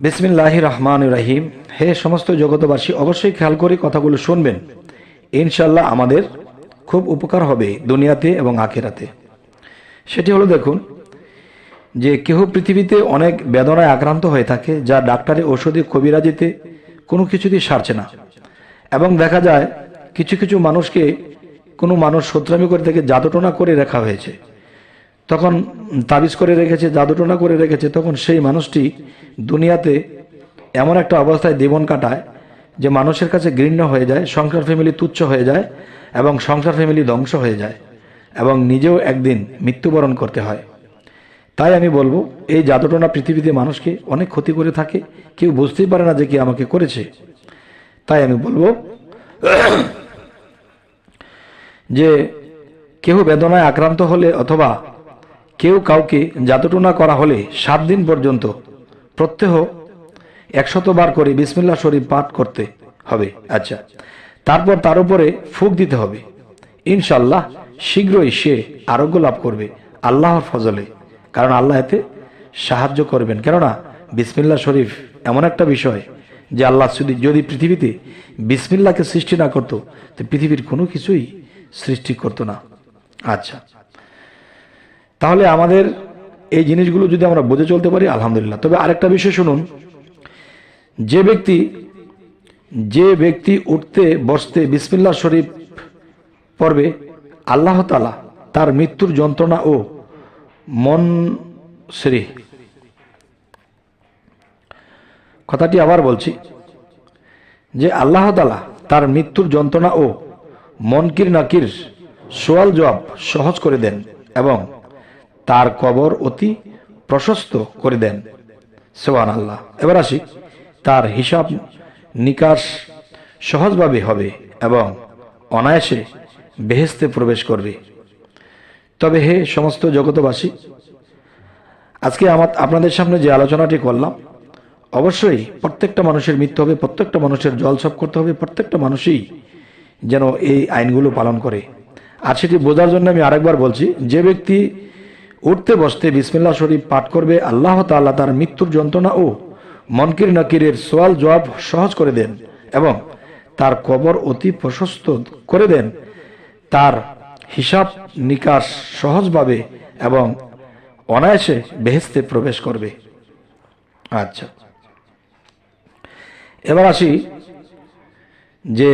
বিসমিল্লাহ রহমান রাহিম হে সমস্ত জগতবাসী অবশ্যই খেয়াল করে কথাগুলো শুনবেন। ইনশাল্লাহ আমাদের খুব উপকার হবে দুনিয়াতে এবং আখেরাতে। সেটি হলো দেখুন, যে কেহ পৃথিবীতে অনেক বেদনায় আক্রান্ত হয়ে থাকে, যা ডাক্তারি ঔষধি কবিরাজিতে কোনো কিছুতেই সারছে না। এবং দেখা যায়, কিছু কিছু মানুষকে কোনো মানুষ সত্রামি করে থেকে জাদুটনা করে রাখা হয়েছে। তখন তাবিজ করে রেখেছে, জাদুটনা করে রেখেছে, তখন সেই মানুষটি দুনিয়াতে এমন একটা অবস্থায় জীবন কাটায় যে মানুষের কাছে ঘৃণ্য হয়ে যায়, সংসার ফ্যামিলি তুচ্ছ হয়ে যায় এবং সংসার ফ্যামিলি ধ্বংস হয়ে যায় এবং নিজেও একদিন মৃত্যুবরণ করতে হয়। তাই আমি বলব, এই জাদুটনা পৃথিবীতে মানুষকে অনেক ক্ষতি করে থাকে, কেউ বুঝতেই পারে না যে কি আমাকে করেছে। তাই আমি বলব যে কেউ বেদনায় আক্রান্ত হলে অথবা কেউ কাউকে জাদুটনা করা হলে সাত দিন পর্যন্ত প্রত্যহ একশতবার করে বিসমিল্লা শরীফ পাঠ করতে হবে। আচ্ছা তারপর তার উপরে ফুক দিতে হবে। ইনশাল্লাহ শীঘ্রই সে আরোগ্য লাভ করবে আল্লাহর ফজলে, কারণ আল্লাহ এতে সাহায্য করবেন। কেননা বিসমিল্লা শরীফ এমন একটা বিষয় যে আল্লাহ যদি যদি পৃথিবীতে বিসমিল্লাকে সৃষ্টি না করতো, তো পৃথিবীর কোনো কিছুই সৃষ্টি করতো না। আচ্ছা তাহলে আমাদের এই জিনিসগুলো যদি আমরা বুঝে চলতে পারি, আলহামদুলিল্লাহ। তবে আরেকটা বিষয় শুনুন, যে ব্যক্তি যে ব্যক্তি উঠতে, বসতে বিসমিল্লা শরীফ পড়বে, আল্লাহ তালা তার মৃত্যুর যন্ত্রণা ও মন শ্রী কথাটি আবার বলছি, যে আল্লাহ তালা তার মৃত্যুর যন্ত্রণা ও মনকির নাকির সোয়াল জবাব সহজ করে দেন এবং তার কবর অতি প্রশস্ত করে দেন। সোয়ান আল্লাহ এবার আসি, তার হিসাব নিকাশ সহজভাবে হবে এবং অনায়াসে বেহেস্তে প্রবেশ করবে। তবে হে সমস্ত জগতবাসী আজকে আমার আপনাদের সামনে যে আলোচনাটি করলাম, অবশ্যই প্রত্যেকটা মানুষের মৃত্যু হবে, প্রত্যেকটা মানুষের জলসব করতে হবে, প্রত্যেকটা মানুষই যেন এই আইনগুলো পালন করে। আর সেটি বোঝার জন্য আমি আরেকবার বলছি, যে ব্যক্তি উঠতে বসতে বিসমিল্লা শরীফ পাঠ করবে, আল্লাহ তাল্লাহ তার মৃত্যুর যন্ত্রণা ও মনকির নকিরের সোয়াল জবাব সহজ করে দেন এবং তার কবর অতি প্রশস্ত করে দেন। তার হিসাব নিকাশ সহজভাবে এবং অনায়াসে বেহেস্তে প্রবেশ করবে। আচ্ছা। এবার আসি যে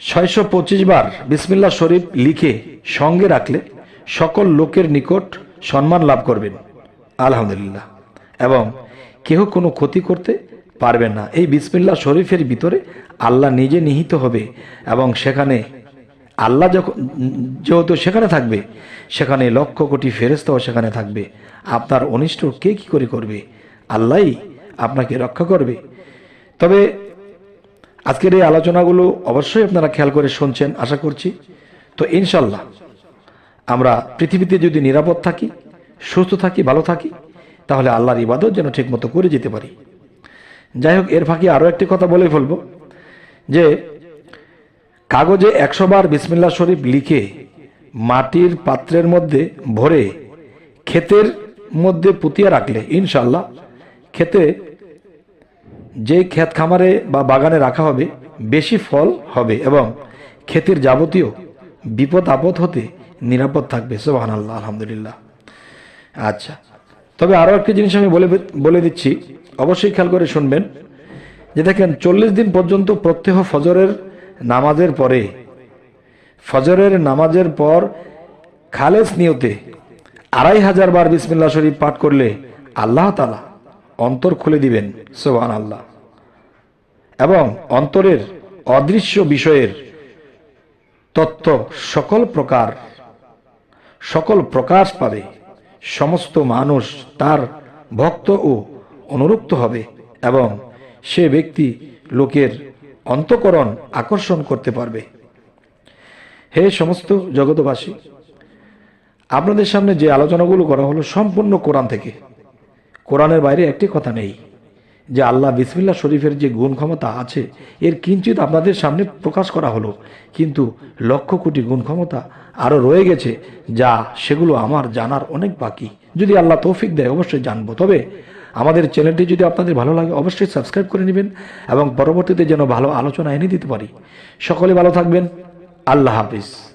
ছয়শো পঁচিশ বার বিসমিল্লা শরীফ লিখে সঙ্গে রাখলে সকল লোকের নিকট সম্মান লাভ করবেন। আলহামদুলিল্লাহ। এবং কেহ কোনো ক্ষতি করতে পারবেন না। এই বিসমিল্লা শরীফের ভিতরে আল্লাহ নিজে নিহিত হবে এবং সেখানে আল্লাহ যখন যেহেতু সেখানে থাকবে, সেখানে লক্ষ কোটি ফেরেস্তাও সেখানে থাকবে। আপনার অনিষ্ট কে কি করে করবে? আল্লাহই আপনাকে রক্ষা করবে। তবে আজকের এই আলোচনাগুলো অবশ্যই আপনারা খেয়াল করে শুনছেন, আশা করছি। তো ইনশাল্লাহ আমরা পৃথিবীতে যদি নিরাপদ থাকি, সুস্থ থাকি, ভালো থাকি, তাহলে আল্লাহর ইবাদত যেন ঠিকমতো করে যেতে পারি। যাই হোক, এর ফাঁকে আরও একটি কথা বলে ফেলব, যে কাগজে একশো বার বিসমিল্লা শরীফ লিখে মাটির পাত্রের মধ্যে ভরে ক্ষেতের মধ্যে পুঁতিয়া রাখলে ইনশাল্লাহ খেতে যে ক্ষেত খামারে বা বাগানে রাখা হবে, বেশি ফল হবে এবং ক্ষেতের যাবতীয় বিপদ আপদ হতে নিরাপদ থাকবে সোহান আল্লাহ আলহামদুলিল্লাহ। আচ্ছা তবে আরও একটি জিনিস আমি বলে বলে দিচ্ছি, অবশ্যই খেয়াল করে শুনবেন যে দেখেন, চল্লিশ দিন পর্যন্ত প্রত্যহ ফজরের নামাজের পরে, ফজরের নামাজের পর খালেস নিয়তে আড়াই হাজার বার বিসমিল্লা শরীফ পাঠ করলে আল্লাহ তালা অন্তর খুলে দিবেন সোহান আল্লাহ এবং অন্তরের অদৃশ্য বিষয়ের তত্ত্ব সকল প্রকার সকল প্রকাশ পাবে। সমস্ত মানুষ তার ভক্ত ও অনুরুক্ত হবে এবং সে ব্যক্তি লোকের অন্তকরণ আকর্ষণ করতে পারবে। হে সমস্ত জগতবাসী আপনাদের সামনে যে আলোচনাগুলো করা হলো সম্পূর্ণ কোরআন থেকে। কোরআনের বাইরে একটি কথা নেই। যে আল্লাহ বিসমিল্লা শরীফের যে গুণ ক্ষমতা আছে, এর কিঞ্চিত আপনাদের সামনে প্রকাশ করা হলো। কিন্তু লক্ষ কোটি গুণ ক্ষমতা আরও রয়ে গেছে, যা সেগুলো আমার জানার অনেক বাকি। যদি আল্লাহ তৌফিক দেয়, অবশ্যই জানব। তবে আমাদের চ্যানেলটি যদি আপনাদের ভালো লাগে, অবশ্যই সাবস্ক্রাইব করে নেবেন এবং পরবর্তীতে যেন ভালো আলোচনা এনে দিতে পারি। সকলে ভালো থাকবেন। আল্লাহ হাফিজ।